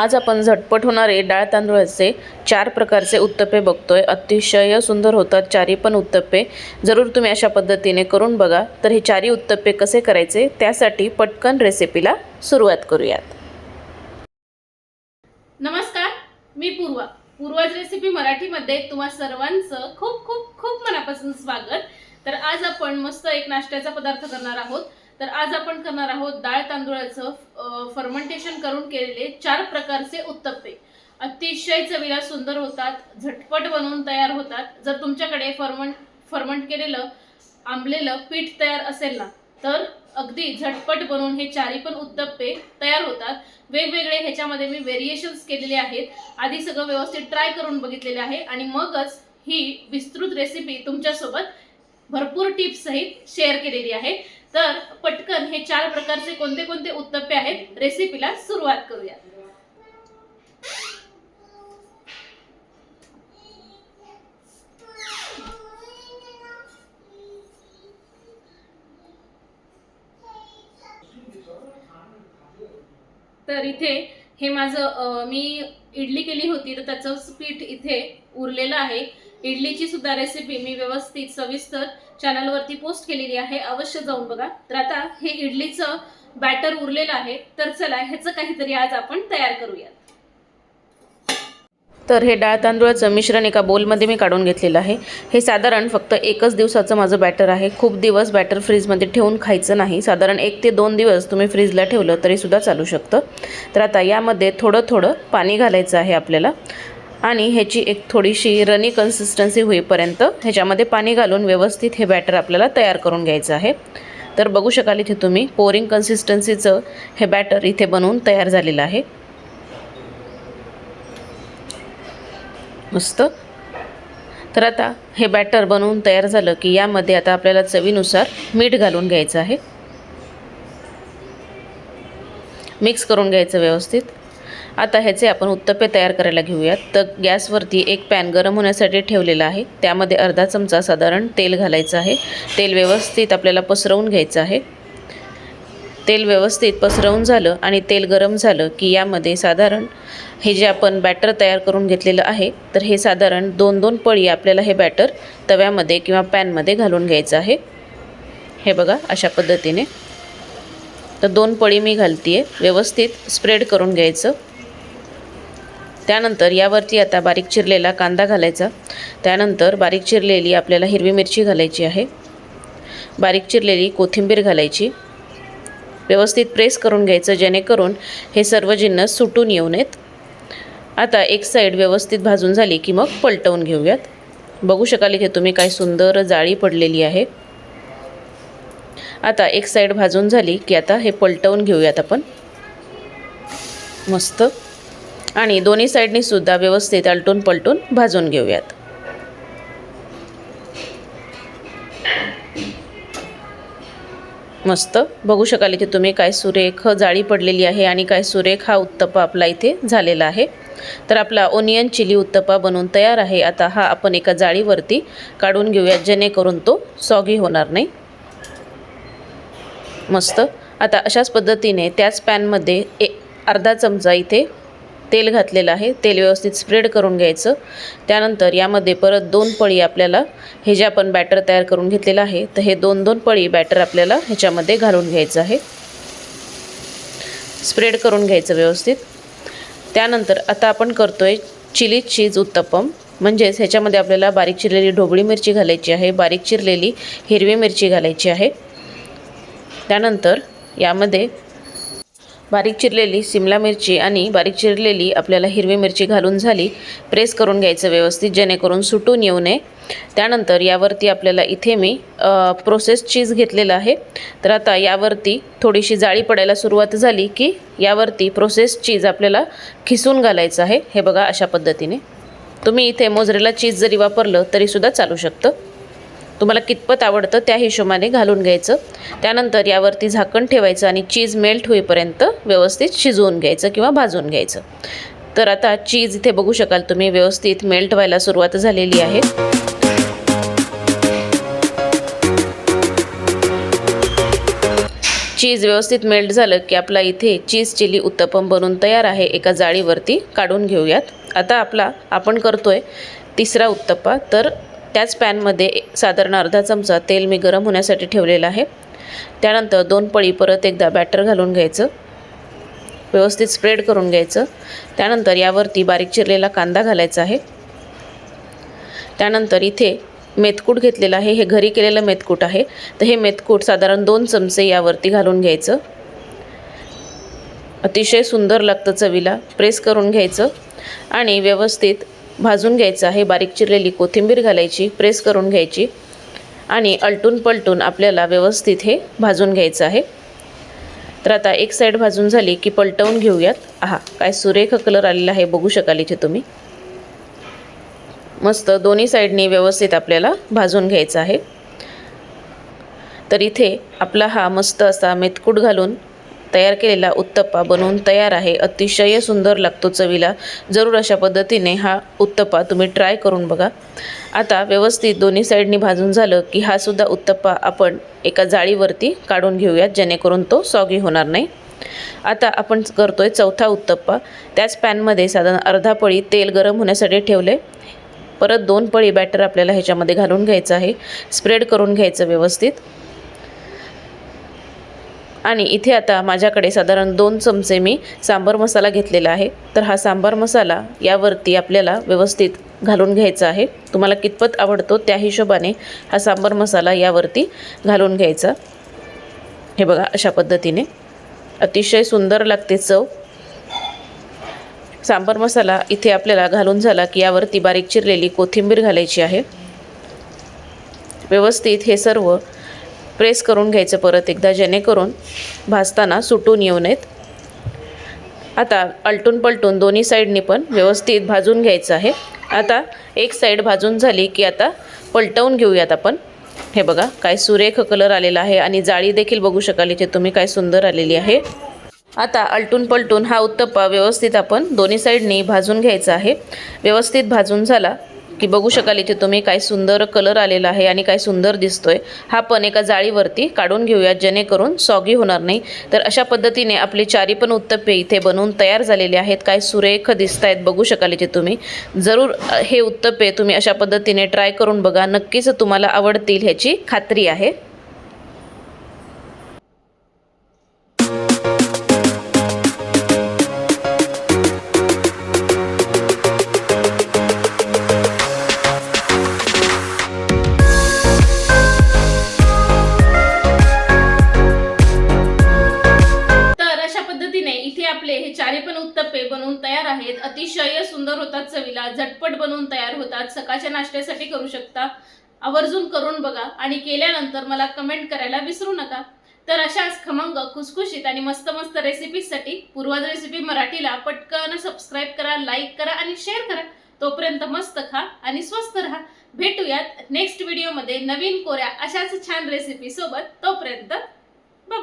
आज आपण झटपट होणारे डाळ तांदूळाचे चार प्रकारचे उत्तप्पे बघतोय. अतिशय सुंदर होतात. चारी पण उत्तप्पे जरूर तुम्ही अशा पद्धतीने करून बघा. तर हे चारी उत्तप्पे कसे करायचे? त्यासाठी पटकन रेसिपीला सुरुवात करूयात. नमस्कार मी पूर्वा. पूर्वाज रेसिपी मराठीमध्ये तुम्हा सर्वांचं खूप खूप खूप मनापासून स्वागत. तर आज आपण मस्त एक नाश्त्याचा पदार्थ करणार आहोत. तर आज आपण करणार आहोत डाळ तांदूळाचं फर्मेंटेशन करून केलेले चार प्रकारचे उत्तप्पे. अतिशय चवीला सुंदर होतात झटपट बनवून तयार होतात. जर तुमच्याकडे फर्मंट फर्मंट केलेलं आंबलेलं पीठ तयार असेल ना तर अगदी झटपट बनवून हे चारी पण उत्तप्पे तयार होतात. वेगवेगळे ह्याच्यामध्ये मी व्हेरिएशन्स केलेले आहेत. आधी सगळं व्यवस्थित ट्राय करून बघितलेले आहे आणि मगच ही विस्तृत रेसिपी तुमच्यासोबत भरपूर टिप्स सहित शेअर केलेली आहे. तर पटकन हे चार प्रकारचे कोणते कोणते उत्तप्पे आहेत? रेसिपीला सुरुवात करूया. तर इथे हे माझं मी इडली केली होती तर त्याचं पीठ इथे उरलेलं आहे. इडलीची सुद्धा रेसिपी मी व्यवस्थित सविस्तर चॅनलवरती पोस्ट केलेली आहे. अवश्य जाऊन बघा. तर आता हे इडलीचं बॅटर उरलेलं आहे. तर चला ह्याचं काहीतरी आज आपण तयार करूया तर हे डाळ तांदूळाचं मिश्रण एका बोलमध्ये मी काढून घेतलेलं आहे. हे साधारण फक्त एकच दिवसाचं माझं बॅटर आहे. खूप दिवस बॅटर फ्रीजमध्ये ठेवून खायचं नाही. साधारण एक ते दोन दिवस तुम्ही फ्रीजला ठेवलं तरीसुद्धा चालू शकतं. तर आता यामध्ये थोडं थोडं पाणी घालायचं आहे आपल्याला. आणि ह्याची एक थोडीशी रनी कन्सिस्टन्सी होईपर्यंत ह्याच्यामध्ये पाणी घालून व्यवस्थित हे बॅटर आपल्याला तयार करून घ्यायचं आहे. तर बघू शकाल इथे तुम्ही पोरिंग कन्सिस्टन्सीचं हे बॅटर इथे बनवून तयार झालेलं आहे. मस्त. तर आता हे बॅटर बनवून तयार झालं की यामध्ये आता आपल्याला चवीनुसार मीठ घालून घ्यायचं आहे. मिक्स करून घ्यायचं व्यवस्थित. आता ह्याचे आपण उत्तप्पे तयार करायला घेऊयात. तर गॅसवरती एक पॅन गरम होण्यासाठी ठेवलेला आहे. त्यामध्ये अर्धा चमचा साधारण तेल घालायचं आहे. तेल व्यवस्थित आपल्याला पसरवून घ्यायचं आहे. तेल व्यवस्थित पसरवून झालं आणि तेल गरम झालं की यामध्ये साधारण हे जे आपण बॅटर तयार करून घेतलेलं आहे तर हे साधारण दोन दोन पळी आपल्याला हे बॅटर तव्यामध्ये किंवा पॅनमध्ये घालून घ्यायचं आहे. हे बघा अशा पद्धतीने. तर दोन पळी मी घालते आहे व्यवस्थित स्प्रेड करून घ्यायचं. त्यानंतर यावरती आता बारीक चिरलेला कांदा घालायचा. त्यानंतर बारीक चिरलेली आपल्याला हिरवी मिरची घालायची आहे. बारीक चिरलेली कोथिंबीर घालायची. व्यवस्थित प्रेस करून घ्यायचं जेणेकरून हे सर्व जिन्नस सुटून येऊ नयेत. आता एक साईड व्यवस्थित भाजून झाली की मग पलटवून घेऊयात. बघू शकाल इथे तुम्ही काय सुंदर जाळी पडलेली आहे. आता एक साईड भाजून झाली की आता हे पलटवून घेऊयात आपण. मस्त. आणि दोन्ही साईडनी सुद्धा व्यवस्थित आलटून पलटून भाजून घेऊयात. मस्त. बघू शकाल इथे तुम्ही काय सुरेख जाळी पडलेली आहे आणि काय सुरेख हा उत्तप्पा आपला इथे झालेला आहे. तर आपला ओनियन चिली उत्तप्पा बनवून तयार आहे. आता हा आपण एका जाळीवरती काढून घेऊयात जेणेकरून तो सॉगी होणार नाही. मस्त. आता अशाच पद्धतीने त्याच पॅनमध्ये ए अर्धा चमचा इथे तेल घातलेलं आहे. तेल व्यवस्थित स्प्रेड करून घ्यायचं. त्यानंतर यामध्ये परत दोन पळी आपल्याला हे जे आपण बॅटर तयार करून घेतलेलं आहे तर हे दोन दोन पळी बॅटर आपल्याला ह्याच्यामध्ये घालून घ्यायचं आहे. स्प्रेड करून घ्यायचं व्यवस्थित. त्यानंतर आता आपण करतो आहे चिली चीज उत्तप्पम म्हणजेच ह्याच्यामध्ये आपल्याला बारीक चिरलेली ढोबळी मिरची घालायची आहे बारीक चिरलेली हिरवी मिरची घालायची आहे. त्यानंतर यामध्ये बारीक चिरलेली सिमला मिरची आणि बारीक चिरलेली आपल्याला हिरवी मिरची घालून झाली प्रेस करून घ्यायचं व्यवस्थित जेणेकरून सुटून येऊ नये. त्यानंतर यावरती आपल्याला इथे मी प्रोसेस चीज घेतलेला आहे. तर आता यावरती थोडीशी जाळी पडायला सुरुवात झाली की यावरती प्रोसेस चीज आपल्याला खिसून घालायचं आहे. हे बघा अशा पद्धतीने. तुम्ही इथे मोजरेला चीज जरी वापरलं तरीसुद्धा चालू शकतं. तुम्हाला कितपत आवडतं त्या हिशोबाने घालून घ्यायचं. त्यानंतर यावरती झाकण ठेवायचं आणि चीज मेल्ट होईपर्यंत व्यवस्थित शिजवून घ्यायचं किंवा भाजून घ्यायचं. तर आता चीज इथे बघू शकाल तुम्ही व्यवस्थित मेल्ट व्हायला सुरुवात झालेली आहे. चीज चीज व्यवस्थित मेल्ट झालं की आपला इथे चीज चिली उत्तपम बनून तयार आहे एका जाळीवरती काढून घेऊयात. आता आपला आपण करतोय तिसरा उत्तप्पा तर त्याच पॅनमध्ये साधारण अर्धा चमचा तेल मी गरम होण्यासाठी ठेवलेलं आहे. त्यानंतर दोन पळी परत एकदा बॅटर घालून घ्यायचं. व्यवस्थित स्प्रेड करून घ्यायचं. त्यानंतर यावरती बारीक चिरलेला कांदा घालायचा आहे. त्यानंतर इथे मेथकूट घेतलेलं आहे. हे घरी केलेलं मेथकूट आहे. तर हे मेथकूट साधारण दोन चमचे यावरती घालून घ्यायचं. अतिशय सुंदर लागतं चवीला. प्रेस करून घ्यायचं. आणि व्यवस्थित भाजून घ्यायचं आहे बारीक चिरलेली कोथिंबीर घालायची प्रेस करून घ्यायची आणि अलटून पलटून आपल्याला व्यवस्थित हे भाजून घ्यायचं आहे. तर आता एक साईड भाजून झाली की पलटवून घेऊयात. आहा काय सुरेख कलर आलेला आहे बघू शकाल इथे तुम्ही. मस्त दोन्ही साईडनी व्यवस्थित आपल्याला भाजून घ्यायचं आहे. तर इथे आपला हा मस्त असा मेथकूट घालून तयार केलेला उत्तप्पा बनवून तयार आहे. अतिशय सुंदर लागतो चवीला. जरूर अशा पद्धतीने हा उत्तप्पा तुम्ही ट्राय करून बघा. आता व्यवस्थित दोन्ही साईडनी भाजून झालं की हा सुद्धा उत्तप्पा आपण एका जाळीवरती काढून घेऊयात जेणेकरून तो सॉगी होणार नाही. आता आपण करतोय चौथा उत्तप्पा. त्याच पॅनमध्ये साधारण अर्धा पळी तेल गरम होण्यासाठी ठेवले. परत दोन पळी बॅटर आपल्याला ह्याच्यामध्ये घालून घ्यायचं आहे. स्प्रेड करून घ्यायचं व्यवस्थित. आणि इथे आता माझ्याकडे साधारण दोन चमचे मी सांबार मसाला घेतलेला आहे. तर हा सांबार मसाला यावरती आपल्याला व्यवस्थित घालून घ्यायचा आहे. तुम्हाला कितपत आवडतो त्या हिशोबाने हा सांबार मसाला यावरती घालून घ्यायचा. हे बघा अशा पद्धतीने. अतिशय सुंदर लागते चव. सांबार मसाला इथे आपल्याला घालून झाला की यावरती बारीक चिरलेली कोथिंबीर घालायची आहे. व्यवस्थित हे सर्व प्रेस करून घ्यायचं परत एकदा जेणेकरून भाजताना सुटून येऊ नयेत. आता अलटून पलटून दोन्ही साईडनी पण व्यवस्थित भाजून घ्यायचं आहे. आता एक साईड भाजून झाली की आता पलटवून घेऊयात आपण. हे बघा काय सुरेख कलर आलेला आहे आणि जाळी देखील बघू शकाल इथे तुम्ही काय सुंदर आलेली आहे. आता अलटून पलटून हा उत्तप्पा व्यवस्थित आपण दोन्ही साईडनी भाजून घ्यायचा आहे. व्यवस्थित भाजून झाला की बघू शकाल इथे तुम्ही काय सुंदर कलर आलेला आहे आणि काय सुंदर दिसतोय. हा पण एका जाळीवरती काढून घेऊयात जेणेकरून सॉगी होणार नाही. तर अशा पद्धतीने आपले चारी पण उत्तप्पे इथे बनवून तयार झालेले आहेत. काय सुरेख दिसत आहेत बघू शकाल इथे तुम्ही. जरूर हे उत्तप्पे तुम्ही अशा पद्धतीने ट्राय करून बघा. नक्कीच तुम्हाला आवडतील ह्याची खात्री आहे. हे चारी पण उत्तप्पे बनवून तयार आहेत. अतिशय सुंदर होतात चवीला. झटपट बनवून तयार होतात. सकाळच्या नाश्त्यासाठी करू शकता. आवर्जून करून बघा. आणि केल्यानंतर मला कमेंट करायला विसरू नका. तर अशाच खमंग खुसखुशीत आणि मस्त मस्त रेसिपीजसाठी पूर्वाज रेसिपी मराठीला पटकन सबस्क्राईब करा लाईक करा आणि शेअर करा. तोपर्यंत मस्त खा आणि स्वस्त राहा. भेटूयात नेक्स्ट व्हिडिओमध्ये नवीन कोऱ्या अशाच छान रेसिपी सोबत. तोपर्यंत बाय